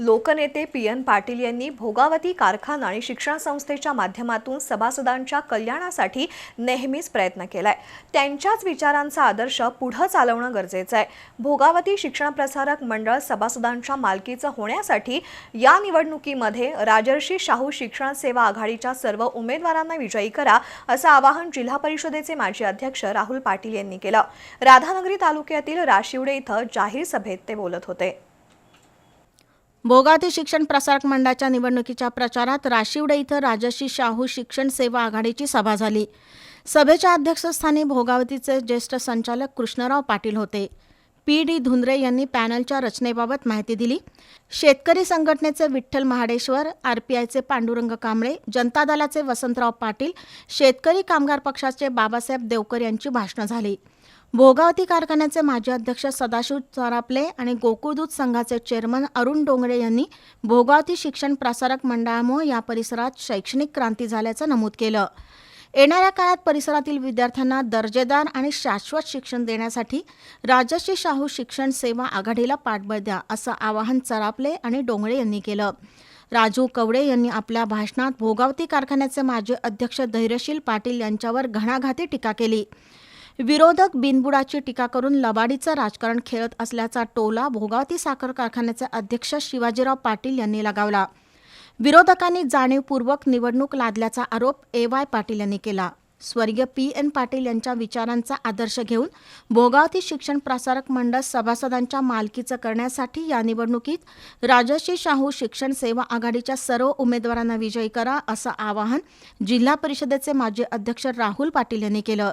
लोकनेते P N Patil यांनी भोगावती कारखाना आणि शिक्षण संस्थेच्या माध्यमातून सभासदांच्या कल्याणासाठी नेहमीच प्रयत्न केलाय. त्यांच्याच विचारांचा आदर्श पुढं चालवणं गरजेचं आहे. भोगावती शिक्षण प्रसारक मंडळ सभासदांच्या मालकीचं होण्यासाठी या निवडणुकीमध्ये राजर्षी शाहू शिक्षण सेवा आघाडीच्या सर्व उमेदवारांना विजयी करा असं आवाहन जिल्हा परिषदेचे माजी अध्यक्ष राहुल पाटील यांनी केलं. राधानगरी तालुक्यातील राशिवडे इथं जाहीर सभेत ते बोलत होते. भोगावती शिक्षण प्रसारक मंडळाच्या निवडणुकीच्या प्रचारात राशिवडे इथं राजश्री शाहू शिक्षण सेवा आघाडीची सभा झाली. सभेच्या अध्यक्षस्थानी भोगावतीचे ज्येष्ठ संचालक कृष्णराव पाटील होते. पी. डी. धुंद्रे यांनी पॅनलच्या रचनेबाबत माहिती दिली. शेतकरी संघटनेचे विठ्ठल महाडेश्वर आरपीआयचे पांडुरंग कांबळे जनता दलाचे वसंतराव पाटील शेतकरी कामगार पक्षाचे बाबासाहेब देवकर यांची भाषणं झाली. भोगावती कारखान्याचे माजी अध्यक्ष सदाशिव चरापले आणि गोकुळदूत संघाचे चेअरमन अरुण डोंगरे यांनी भोगावती शिक्षण प्रसारक मंडळामुळे या परिसरात शैक्षणिक क्रांती झाल्याचं नमूद केलं. येणाऱ्या काळात परिसरातील विद्यार्थ्यांना दर्जेदार आणि शाश्वत शिक्षण देण्यासाठी राजश्री शाहू शिक्षण सेवा आघाडीला पाठबळ द्या असं आवाहन चरापले आणि डोंगरे यांनी केलं. राजू कवडे यांनी आपल्या भाषणात भोगावती कारखान्याचे माजी अध्यक्ष धैर्यशील पाटील यांच्यावर घणाघाती टीका केली. विरोधक बिनबुडाची टीका करून लबाडीचं राजकारण खेळत असल्याचा टोला भोगावती साखर कारखान्याचे अध्यक्ष शिवाजीराव पाटील यांनी लगावला. विरोधकांनी जाणीवपूर्वक निवडणूक लादल्याचा आरोप ए वाय पाटील यांनी केला. स्वर्गीय पी एन पाटील यांच्या विचारांचा आदर्श घेऊन भोगावती शिक्षण प्रसारक मंडळ सभासदांच्या मालकीचं करण्यासाठी या निवडणुकीत राजश्री शाहू शिक्षण सेवा आघाडीच्या सर्व उमेदवारांना विजयी करा असं आवाहन जिल्हा परिषदेचे माजी अध्यक्ष राहुल पाटील यांनी केलं.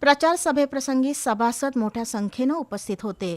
प्रचार सभेप्रसंगी सभासद मोठ्या संख्येनं उपस्थित होते.